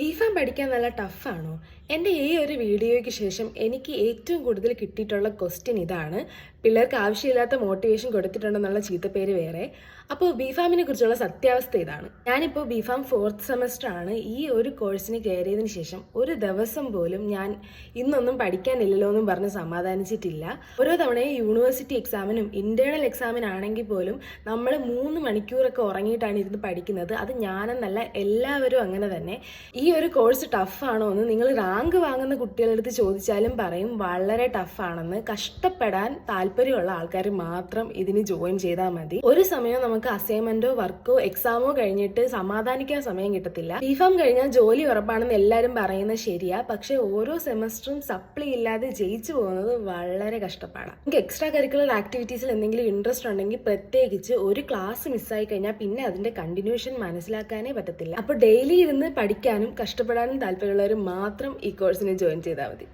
ബീഫാം പഠിക്കാൻ നല്ല ടഫാണോ എന്റെ ഈ ഒരു വീഡിയോയ്ക്ക് ശേഷം എനിക്ക് ഏറ്റവും കൂടുതൽ കിട്ടിയിട്ടുള്ള ക്വസ്റ്റ്യൻ ഇതാണ്. പിള്ളേർക്ക് ആവശ്യമില്ലാത്ത മോട്ടിവേഷൻ കൊടുത്തിട്ടുണ്ടെന്നുള്ള ചീത്തപ്പേര് വേറെ. അപ്പോൾ ബിഫാമിനെ കുറിച്ചുള്ള സത്യാവസ്ഥ ഇതാണ്. ഞാനിപ്പോൾ ബിഫാം ഫോർത്ത് സെമസ്റ്റർ ആണ്. ഈ ഒരു കോഴ്സിന് കയറിയതിന് ശേഷം ഒരു ദിവസം പോലും ഞാൻ ഇന്നൊന്നും പഠിക്കാനില്ലല്ലോ എന്നും പറഞ്ഞ് സമാധാനിച്ചിട്ടില്ല. ഓരോ തവണയും യൂണിവേഴ്സിറ്റി എക്സാമിനും ഇന്റേണൽ എക്സാമിനാണെങ്കിൽ പോലും നമ്മൾ മൂന്ന് മണിക്കൂറൊക്കെ ഉറങ്ങിയിട്ടാണ് ഇരുന്ന് പഠിക്കുന്നത്. അത് ഞാനെന്നല്ല എല്ലാവരും അങ്ങനെ തന്നെ. ഈ ഒരു കോഴ്സ് ടഫാണോ എന്ന് നിങ്ങൾ റാങ്ക് വാങ്ങുന്ന കുട്ടികളെടുത്ത് ചോദിച്ചാലും പറയും വളരെ ടഫാണെന്ന് കഷ്ടപ്പെടാൻ താല്പര്യമുള്ള ആൾക്കാർ മാത്രം ഇതിന് ജോയിൻ ചെയ്താൽ മതി. ഒരു സമയം നമുക്ക് അസൈൻമെന്റോ വർക്കോ എക്സാമോ കഴിഞ്ഞിട്ട് സമാധാനിക്കാൻ സമയം കിട്ടത്തില്ല. ബിഫാം കഴിഞ്ഞാൽ ജോലി ഉറപ്പാണെന്ന് എല്ലാവരും പറയുന്നത് ശരിയാ. പക്ഷെ ഓരോ സെമസ്റ്ററും സപ്ലി ഇല്ലാതെ ജയിച്ചു പോകുന്നത് വളരെ കഷ്ടപ്പാടാണ് നിങ്ങൾക്ക് എക്സ്ട്രാ കരിക്കുലർ ആക്ടിവിറ്റീസിൽ എന്തെങ്കിലും ഇൻട്രസ്റ്റ് ഉണ്ടെങ്കിൽ പ്രത്യേകിച്ച് ഒരു ക്ലാസ് മിസ്സായി കഴിഞ്ഞാൽ പിന്നെ അതിന്റെ കണ്ടിന്യൂഷൻ മനസ്സിലാക്കാനേ പറ്റത്തില്ല. അപ്പോൾ ഡെയിലി ഇരുന്ന് പഠിക്കാനും കഷ്ടപ്പെടാനും താല്പര്യമുള്ളവർ മാത്രം ഈ കോഴ്സിന് ജോയിൻ ചെയ്താൽ മതി.